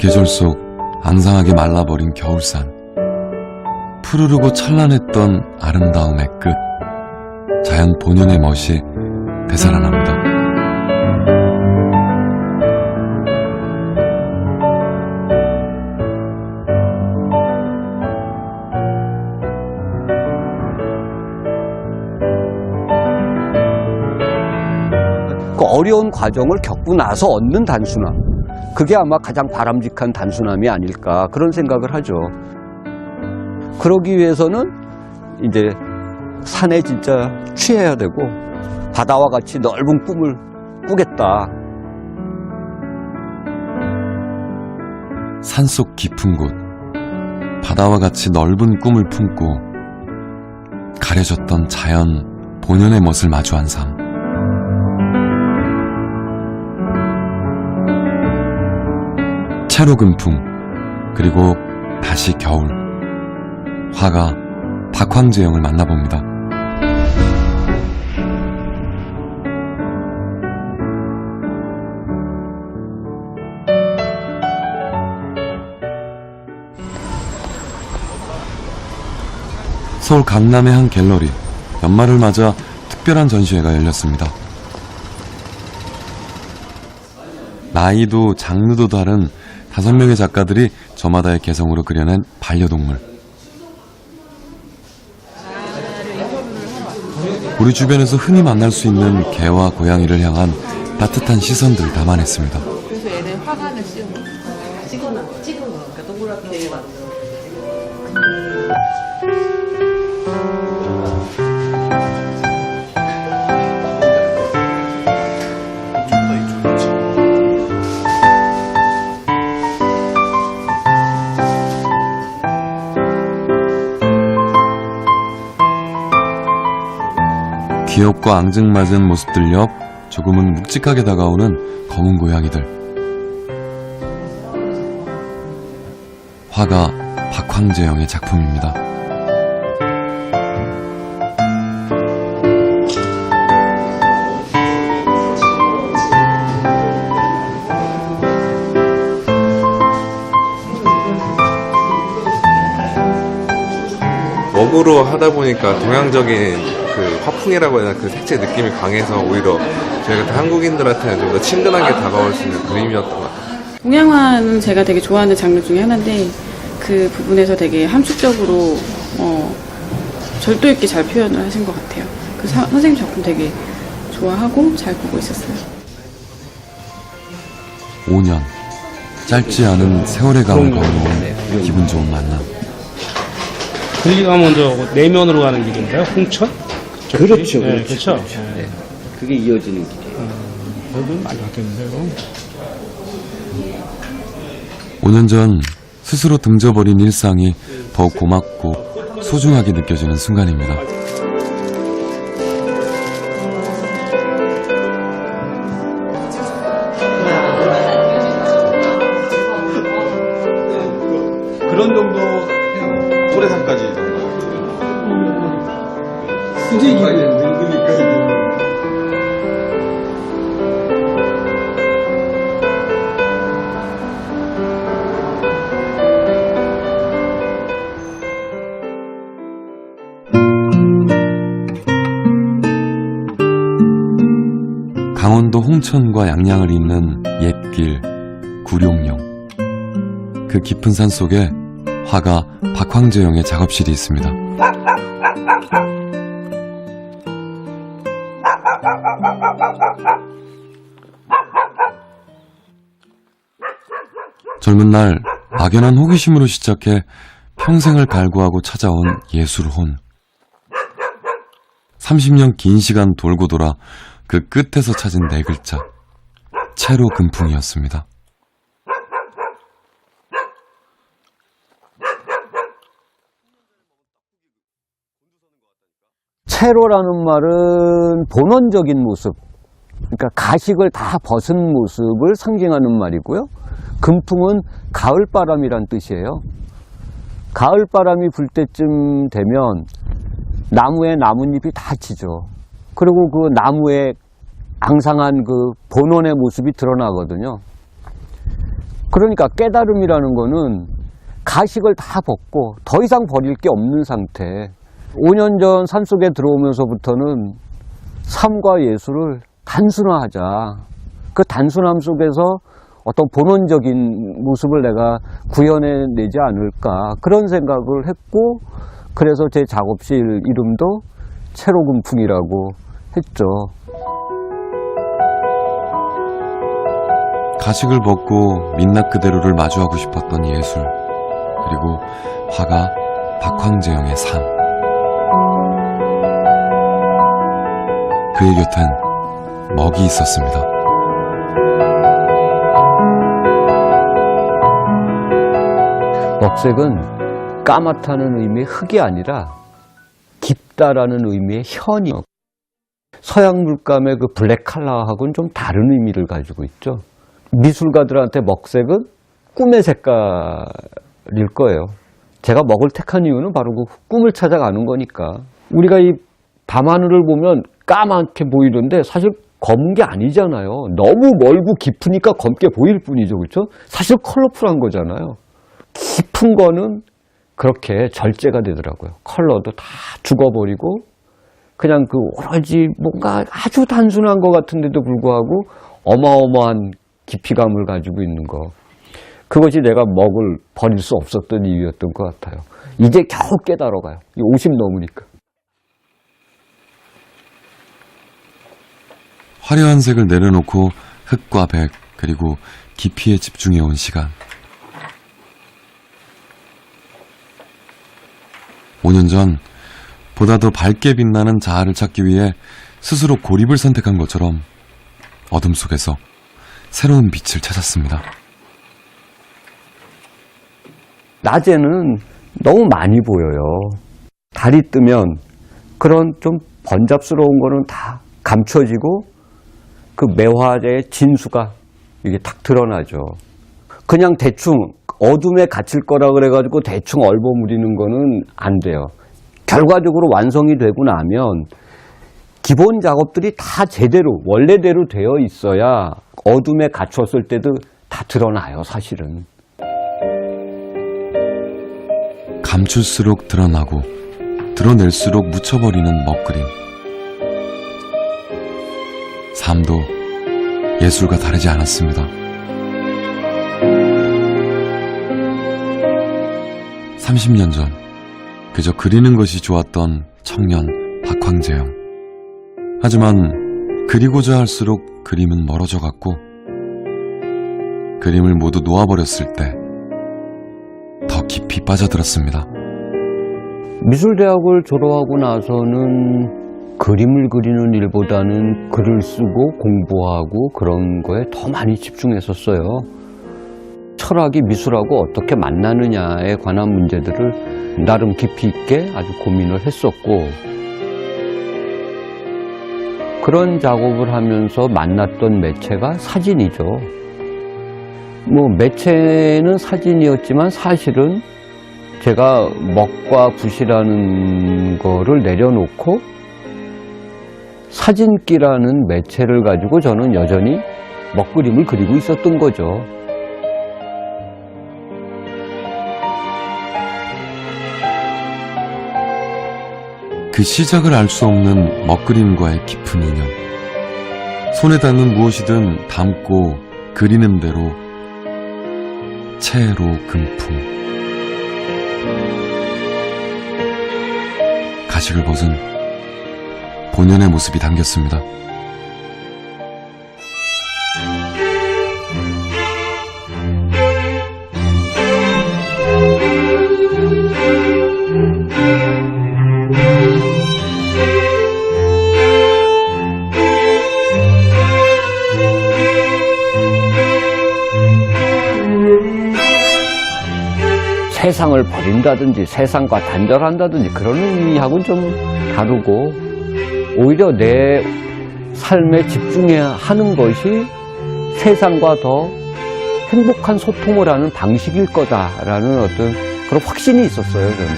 계절 속 앙상하게 말라버린 겨울산. 푸르르고 찬란했던 아름다움의 끝. 자연 본연의 멋이 되살아납니다. 그 어려운 과정을 겪고 나서 얻는 단순함. 그게 아마 가장 바람직한 단순함이 아닐까 그런 생각을 하죠. 그러기 위해서는 이제 산에 진짜 취해야 되고 바다와 같이 넓은 꿈을 꾸겠다. 산속 깊은 곳. 바다와 같이 넓은 꿈을 품고 가려졌던 자연 본연의 멋을 마주한 삶. 채로 금풍, 그리고 다시 겨울. 화가 박황재영을 만나봅니다. 서울 강남의 한 갤러리. 연말을 맞아 특별한 전시회가 열렸습니다. 나이도 장르도 다른 다섯 명의 작가들이 저마다의 개성으로 그려낸 반려동물. 우리 주변에서 흔히 만날 수 있는 개와 고양이를 향한 따뜻한 시선들을 담아냈습니다. 그래서 얘는 화관을 거. 찍어놔, 거. 그러니까 동그랗게 만들 귀엽고 앙증맞은 모습들 옆 조금은 묵직하게 다가오는 검은 고양이들. 화가 박황재영의 작품입니다. 먹으로 하다 보니까 동양적인 그 화풍이라고 해야 되나 그 색채 느낌이 강해서 오히려 저희 같은 한국인들한테는 좀 더 친근하게 다가올 수 있는 그림이었던 것 같아요. 동양화는 제가 되게 좋아하는 장르 중에 하나인데 그 부분에서 되게 함축적으로 어, 절도 있게 잘 표현을 하신 것 같아요. 그 사- 선생님 작품 되게 좋아하고 잘 보고 있었어요. 5년. 짧지 않은 세월의 강을 걸어온 기분 좋은 만남. 거기 가면 저 내면으로 가는 길인가요? 홍천? 저쪽이? 그렇죠, 네, 그렇죠, 그렇죠. 네. 그게 이어지는 길이에요. 여기 많이 바뀌었는데요. 5년 전 스스로 등져버린 일상이 더욱 고맙고 소중하게 느껴지는 순간입니다. 홍천과 양양을 잇는 옛길 구룡령. 그 깊은 산 속에 화가 박황재영의 작업실이 있습니다. 젊은 날 막연한 호기심으로 시작해 평생을 갈구하고 찾아온 예술혼. 30년 긴 시간 돌고 돌아 그 끝에서 찾은 네 글자. 채로 금풍이었습니다. 채로라는 말은 본원적인 모습, 그러니까 가식을 다 벗은 모습을 상징하는 말이고요. 금풍은 가을바람이란 뜻이에요. 가을바람이 불 때쯤 되면 나무에 나뭇잎이 다 지죠. 그리고 그 나무의 앙상한 그 본원의 모습이 드러나거든요. 그러니까 깨달음이라는 거는 가식을 다 벗고 더 이상 버릴 게 없는 상태. 5년 전 산속에 들어오면서부터는 삶과 예술을 단순화하자. 그 단순함 속에서 어떤 본원적인 모습을 내가 구현해내지 않을까 그런 생각을 했고 그래서 제 작업실 이름도 채로금풍이라고 했죠. 가식을 벗고 민낯 그대로를 마주하고 싶었던 예술 그리고 화가 박황재영의 삶 그의 곁엔 먹이 있었습니다. 먹색은 까맣다는 의미의 흙이 아니라 깊다라는 의미의 현이요. 서양 물감의 그 블랙 칼라하고는 좀 다른 의미를 가지고 있죠. 미술가들한테 먹색은 꿈의 색깔일 거예요. 제가 먹을 택한 이유는 바로 그 꿈을 찾아가는 거니까. 우리가 이 밤하늘을 보면 까맣게 보이는데 사실 검은 게 아니잖아요. 너무 멀고 깊으니까 검게 보일 뿐이죠. 그렇죠? 사실 컬러풀한 거잖아요. 깊은 거는 그렇게 절제가 되더라고요. 컬러도 다 죽어버리고 그냥 그 오로지 뭔가 아주 단순한 것 같은데도 불구하고 어마어마한 깊이감을 가지고 있는 거. 그것이 내가 먹을 버릴 수 없었던 이유였던 것 같아요. 이제 겨우 깨달아 가요. 50 넘으니까. 화려한 색을 내려놓고 흙과 백 그리고 깊이에 집중해 온 시간 5년 전 보다 더 밝게 빛나는 자아를 찾기 위해 스스로 고립을 선택한 것처럼 어둠 속에서 새로운 빛을 찾았습니다. 낮에는 너무 많이 보여요. 달이 뜨면 그런 좀 번잡스러운 거는 다 감춰지고 그 매화의 진수가 이게 탁 드러나죠. 그냥 대충 어둠에 갇힐 거라 그래가지고 대충 얼버무리는 거는 안 돼요. 결과적으로 완성이 되고 나면 기본 작업들이 다 제대로 원래대로 되어 있어야 어둠에 갇혔을 때도 다 드러나요, 사실은. 감출수록 드러나고 드러낼수록 묻혀버리는 먹그림 삶도 예술과 다르지 않았습니다. 30년 전 그저 그리는 것이 좋았던 청년 박황재영 하지만 그리고자 할수록 그림은 멀어져 갔고 그림을 모두 놓아버렸을 때 더 깊이 빠져들었습니다. 미술대학을 졸업하고 나서는 그림을 그리는 일보다는 글을 쓰고 공부하고 그런 거에 더 많이 집중했었어요. 철학이 미술하고 어떻게 만나느냐에 관한 문제들을 나름 깊이 있게 아주 고민을 했었고, 그런 작업을 하면서 만났던 매체가 사진이죠. 뭐, 매체는 사진이었지만 사실은 제가 먹과 붓이라는 거를 내려놓고 사진기라는 매체를 가지고 저는 여전히 먹그림을 그리고 있었던 거죠. 그 시작을 알 수 없는 먹그림과의 깊은 인연. 손에 닿는 무엇이든 담고 그리는 대로 채로 금풍. 가식을 벗은 본연의 모습이 담겼습니다. 세상을 버린다든지 세상과 단절한다든지 그런 의미하고는 좀 다르고 오히려 내 삶에 집중해야 하는 것이 세상과 더 행복한 소통을 하는 방식일 거다라는 어떤 그런 확신이 있었어요, 저는.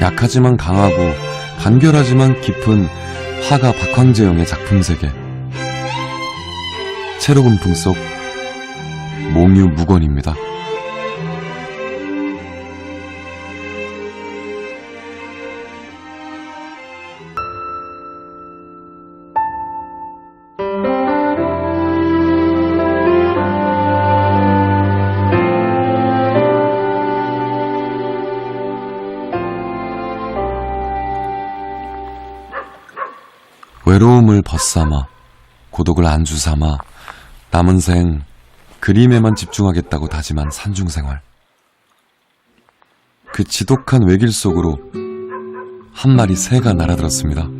약하지만 강하고 간결하지만 깊은 화가 박황재영의 작품 세계 채로 금풍 속 몽유 무건입니다. 외로움을 벗삼아 고독을 안주 삼아 남은 생 그림에만 집중하겠다고 다짐한 산중 생활. 그 지독한 외길 속으로 한 마리 새가 날아들었습니다.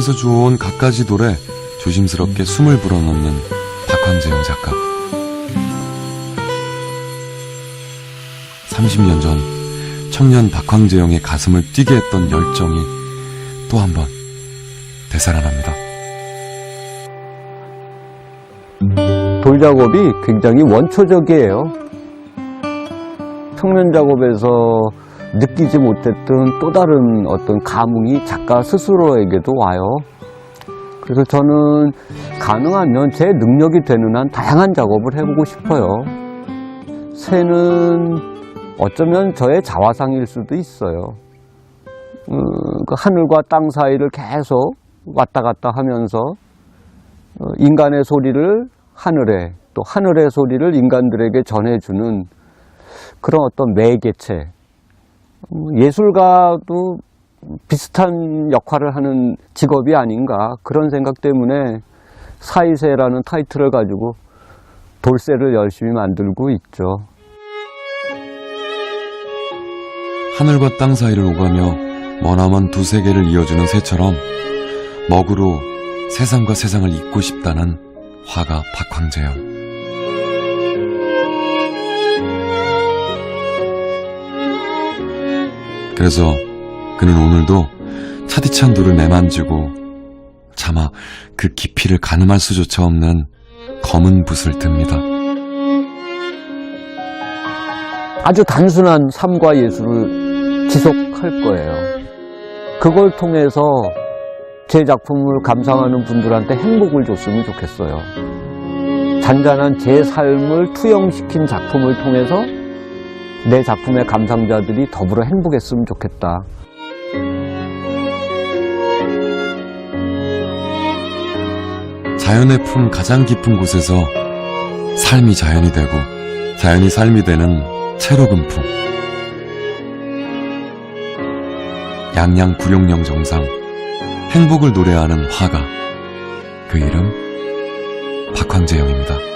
계곡에서 주워온 갖가지 돌에 조심스럽게 숨을 불어넣는 박황재영 작가. 30년 전 청년 박황재영의 가슴을 뛰게 했던 열정이 또 한 번 되살아납니다. 돌 작업이 굉장히 원초적이에요. 평면 작업에서 느끼지 못했던 또 다른 어떤 감흥이 작가 스스로에게도 와요. 그래서 저는 가능하면 제 능력이 되는 한 다양한 작업을 해보고 싶어요. 새는 어쩌면 저의 자화상일 수도 있어요. 음, 그 하늘과 땅 사이를 계속 왔다 갔다 하면서 어, 인간의 소리를 하늘에 또 하늘의 소리를 인간들에게 전해주는 그런 어떤 매개체 음, 예술가도 비슷한 역할을 하는 직업이 아닌가 그런 생각 때문에 사이세라는 타이틀을 가지고 돌쇠를 열심히 만들고 있죠. 하늘과 땅 사이를 오가며 머나먼 두 세계를 이어주는 새처럼 먹으로 세상과 세상을 잇고 싶다는 화가 박황재영. 그래서 그는 오늘도 차디찬 돌을 매만지고 차마 그 깊이를 가늠할 수조차 없는 검은 붓을 듭니다. 아주 단순한 삶과 예술을 지속할 거예요. 그걸 통해서 제 작품을 감상하는 분들한테 행복을 줬으면 좋겠어요. 잔잔한 제 삶을 투영시킨 작품을 통해서 내 작품의 감상자들이 더불어 행복했으면 좋겠다. 자연의 품 가장 깊은 곳에서 삶이 자연이 되고 자연이 삶이 되는 채로금풍 양양 구룡령 정상 행복을 노래하는 화가 그 이름 박황재영입니다.